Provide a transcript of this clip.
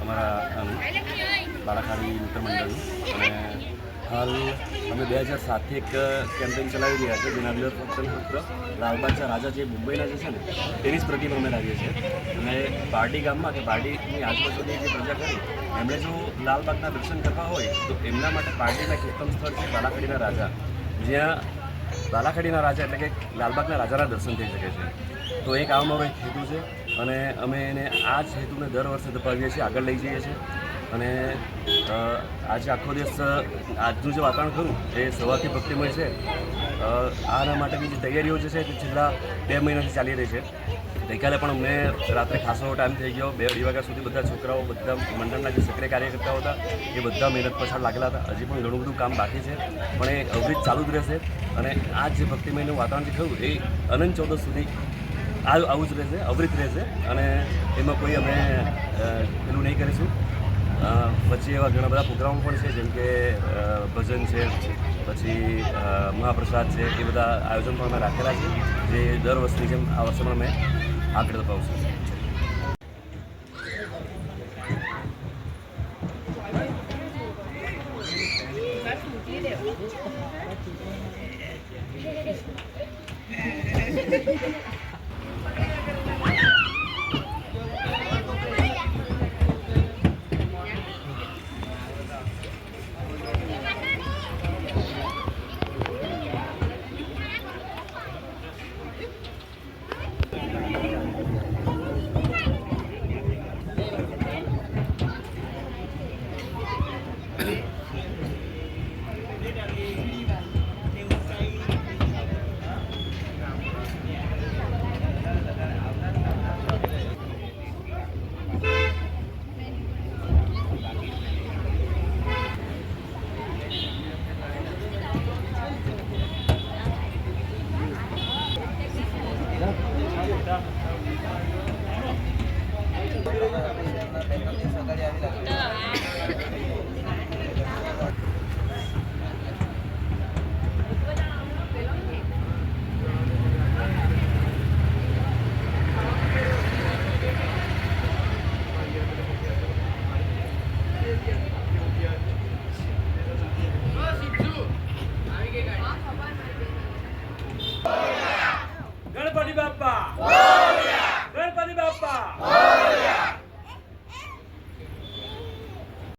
અમારા બાળાખાડી મિત્ર મંડળ અને હાલ અમે બે હજાર સાતથી એક કેમ્પેન ચલાવી રહ્યા છીએ જેના અંદર ફક્ત ફક્ત લાલબાગના રાજા જે મુંબઈના જે છે ને, તેની જ પ્રતિમા અમે લાવીએ છીએ. અને પાર્ટી ગામમાં કે પાર્ટીની આજુબાજુની જે પ્રજા કરી, એમણે જો લાલબાગના દર્શન કરવા હોય, તો એમના માટે પાર્ટીના કેતન સ્થળ છે બાલાખડીના રાજા. જ્યાં બાલાખડીના રાજા એટલે કે લાલબાગના રાજાના દર્શન થઈ શકે છે. તો એક આ એક હેતુ છે. અને અમે એને આ જ હેતુને દર વર્ષે દપાવીએ છીએ, આગળ લઈ જઈએ છીએ. અને આજે આખો દિવસ આજનું જે વાતાવરણ ખરું, એ સવારથી ભક્તિમય છે. આના માટેની જે તૈયારીઓ જે છે, તે છેલ્લા બે મહિનાથી ચાલી રહી છે. ગઈકાલે પણ અમને રાત્રે ખાસો ટાઈમ થઈ ગયો. બે અઢી વાગ્યા સુધી બધા છોકરાઓ, બધા મંડળના જે સક્રિય કાર્યકર્તાઓ હતા, એ બધા મહેનત પછાડ લાગેલા હતા. હજી પણ ઘણું બધું કામ બાકી છે, પણ એ અવરિત ચાલુ જ રહેશે. અને આ જે ભક્તિમયનું વાતાવરણ જે થયું, એ અનંત ચૌદસ સુધી આ આવું જ રહેશે, અવરિત રહેશે. અને એમાં કોઈ અમે પેલું નહીં કરીશું. પછી એવા ઘણા બધા પ્રોગ્રામો પણ છે, જેમ કે ભજન છે, પછી મહાપ્રસાદ છે, એ બધા આયોજન પણ અમે રાખેલા છે, જે દર વર્ષની જેમ આ વર્ષે પણ અમે આગળ દબાવશું ગણપતિ બાપ્પા